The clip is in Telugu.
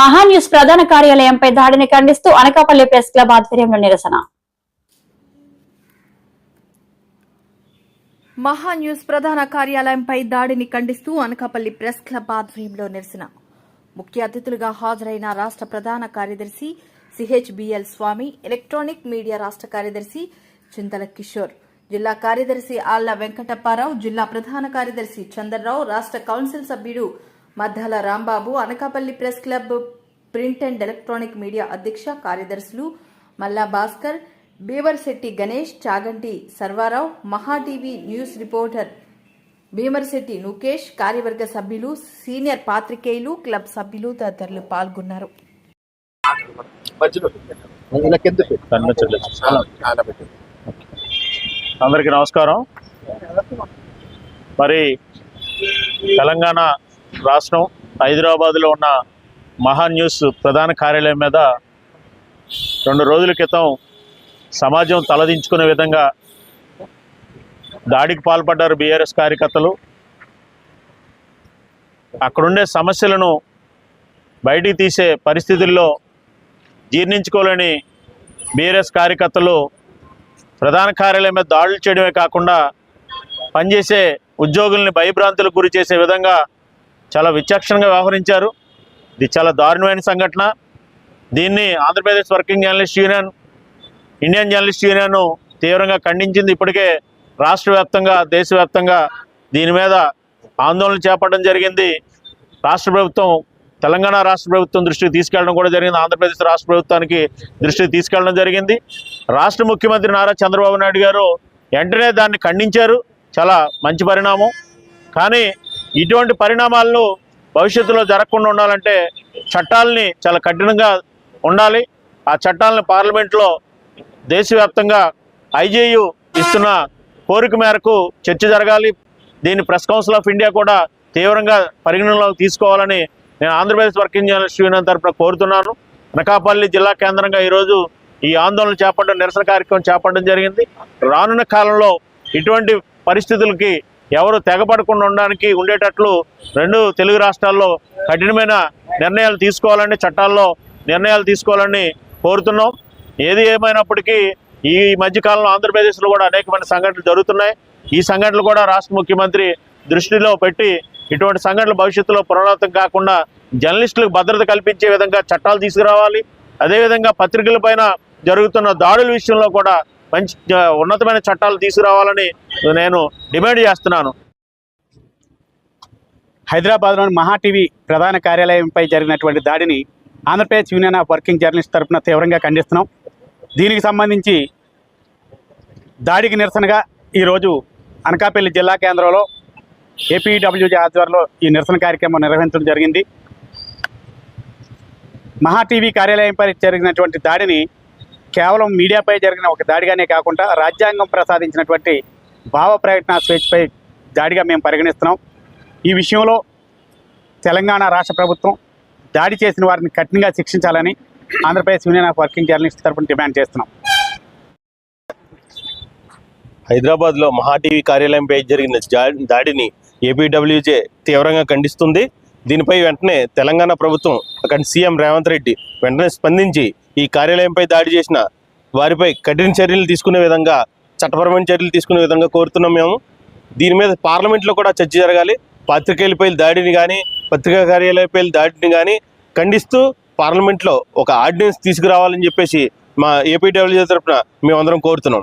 మహాన్యూస్ ప్రధాన కార్యాలయంపై దాడిని ఖండిస్తూ అనకాపల్లి ప్రెస్ క్లబ్ ఆధ్వర్యంలో నిరసన. మహా న్యూస్ ప్రధాన కార్యాలయంపై దాడిని ఖండిస్తూ అనకాపల్లి ప్రెస్ క్లబ్ ఆధ్వర్యంలో నిరసన. ముఖ్య అతిథులుగా హాజరైన రాష్ట్ర ప్రధాన కార్యదర్శి సిహెచ్బిఎల్ స్వామి ఎలక్ట్రానిక్ మీడియా రాష్ట్ర కార్యదర్శి చింతల కిషోర్ జిల్లా కార్యదర్శి ఆళ్ళ వెంకటప్పారావు జిల్లా ప్రధాన కార్యదర్శి చందర్రావు రాష్ట్ర కౌన్సిల్ సభ్యుడు Maddala Rambabu Anakapalli press club print and electronic media అధ్యక్ష కార్యదర్శులు Malla Bhaskar Beevarshetti Ganesh Chaganti Sarvarao Maha TV news reporter Bhimarshetti Nukesh కార్యవర్గ సభ్యులు సీనియర్ పాత్రికేయులు క్లబ్ సభ్యులు తదితరులు పాల్గొన్నారు. అందరికీ నమస్కారం. మరి తెలంగాణ రాష్ట్రం హైదరాబాద్లో ఉన్న మహా న్యూస్ ప్రధాన కార్యాలయం మీద రెండు రోజుల క్రితం సమాజం తలదించుకునే విధంగా దాడికి పాల్పడ్డారు బీఆర్ఎస్ కార్యకర్తలు. అక్కడుండే సమస్యలను బయటికి తీసే పరిస్థితుల్లో జీర్ణించుకోలేని బీఆర్ఎస్ కార్యకర్తలు ప్రధాన కార్యాలయం మీద దాడులు చేయడమే కాకుండా పనిచేసే ఉద్యోగుల్ని భయభ్రాంతులకు గురి చేసే విధంగా చాలా విచక్షణగా వ్యవహరించారు. ఇది చాలా దారుణమైన సంఘటన. దీన్ని Andhra Pradesh working journalist union Indian journalist union తీవ్రంగా ఖండించింది. ఇప్పటికే రాష్ట్ర వ్యాప్తంగా దేశవ్యాప్తంగా దీని మీద ఆందోళన చేపట్టడం జరిగింది. రాష్ట్ర ప్రభుత్వం తెలంగాణ రాష్ట్ర ప్రభుత్వం దృష్టికి తీసుకెళ్ళడం కూడా జరిగింది. ఆంధ్రప్రదేశ్ రాష్ట్ర ప్రభుత్వానికి దృష్టికి తీసుకెళ్ళడం జరిగింది. రాష్ట్ర ముఖ్యమంత్రి నారా చంద్రబాబు నాయుడు గారు వెంటనే దాన్ని ఖండించారు. చాలా మంచి పరిణామం. కానీ ఇటువంటి పరిణామాలను భవిష్యత్తులో జరగకుండా ఉండాలంటే చట్టాలని చాలా కఠినంగా ఉండాలి. ఆ చట్టాలను పార్లమెంట్లో దేశవ్యాప్తంగా ఐజేయు ఇస్తున్న కోరిక మేరకు చర్చ జరగాలి. దీన్ని ప్రెస్ కౌన్సిల్ ఆఫ్ ఇండియా కూడా తీవ్రంగా పరిగణనలోకి తీసుకోవాలని నేను ఆంధ్రప్రదేశ్ వర్కింగ్ జర్నలిస్ట్ యూనియన్ తరఫున కోరుతున్నాను. అనకాపల్లి జిల్లా కేంద్రంగా ఈరోజు ఈ ఆందోళన చేపట్టడం నిరసన కార్యక్రమం చేపట్టడం జరిగింది. రానున్న కాలంలో ఇటువంటి పరిస్థితులకి ఎవరు తెగపడకుండా ఉండడానికి ఉండేటట్లు రెండు తెలుగు రాష్ట్రాల్లో కఠినమైన నిర్ణయాలు తీసుకోవాలని చట్టాల్లో నిర్ణయాలు తీసుకోవాలని కోరుతున్నాం. ఏది ఏమైనప్పటికీ ఈ మధ్యకాలంలో ఆంధ్రప్రదేశ్లో కూడా అనేకమైన సంఘటనలు జరుగుతున్నాయి. ఈ సంఘటనలు కూడా రాష్ట్ర ముఖ్యమంత్రి దృష్టిలో పెట్టి ఇటువంటి సంఘటనలు భవిష్యత్తులో పునరావృతం కాకుండా జర్నలిస్టులకు భద్రత కల్పించే విధంగా చట్టాలు తీసుకురావాలి. అదేవిధంగా పత్రికల పైన జరుగుతున్న దాడుల విషయంలో కూడా మంచి ఉన్నతమైన చట్టాలు తీసుకురావాలని నేను డిమాండ్ చేస్తున్నాను. హైదరాబాద్లోని మహా టీవీ ప్రధాన కార్యాలయంపై జరిగినటువంటి దాడిని Andhra Pradesh union of working journalist తరఫున తీవ్రంగా ఖండిస్తున్నాం. దీనికి సంబంధించి దాడికి నిరసనగా ఈరోజు అనకాపల్లి జిల్లా కేంద్రంలో ఏపీడబ్ల్యూజీ ఆధ్వర్యంలో ఈ నిరసన కార్యక్రమం నిర్వహించడం జరిగింది. మహా టీవీ కార్యాలయంపై జరిగినటువంటి దాడిని కేవలం మీడియాపై జరిగిన ఒక దాడిగానే కాకుండా రాజ్యాంగం ప్రసాదించినటువంటి భావ ప్రకటన స్వేచ్ఛపై దాడిగా మేము పరిగణిస్తున్నాం. ఈ విషయంలో తెలంగాణ రాష్ట్ర ప్రభుత్వం దాడి చేసిన వారిని కఠినంగా శిక్షించాలని Andhra Pradesh union of working journalist తరఫున డిమాండ్ చేస్తున్నాం. హైదరాబాద్లో మహా టీవీ కార్యాలయంపై జరిగిన దాడిని ఏపీడబ్ల్యూజే తీవ్రంగా ఖండిస్తుంది. దీనిపై వెంటనే తెలంగాణ ప్రభుత్వం అక్కడి సీఎం రేవంత్ రెడ్డి వెంటనే స్పందించి ఈ కార్యాలయంపై దాడి చేసిన వారిపై కఠిన చర్యలు తీసుకునే విధంగా చట్టపరమైన చర్యలు తీసుకునే విధంగా కోరుతున్నాం మేము. దీని మీద పార్లమెంట్లో కూడా చర్చ జరగాలి. పాత్రికేయులపై దాడిని కానీ పత్రికా కార్యాలయపై దాడిని కానీ ఖండిస్తూ పార్లమెంట్లో ఒక ఆర్డినెన్స్ తీసుకురావాలని చెప్పేసి మా ఏపీడబ్ల్యూ తరఫున మేమందరం కోరుతున్నాం.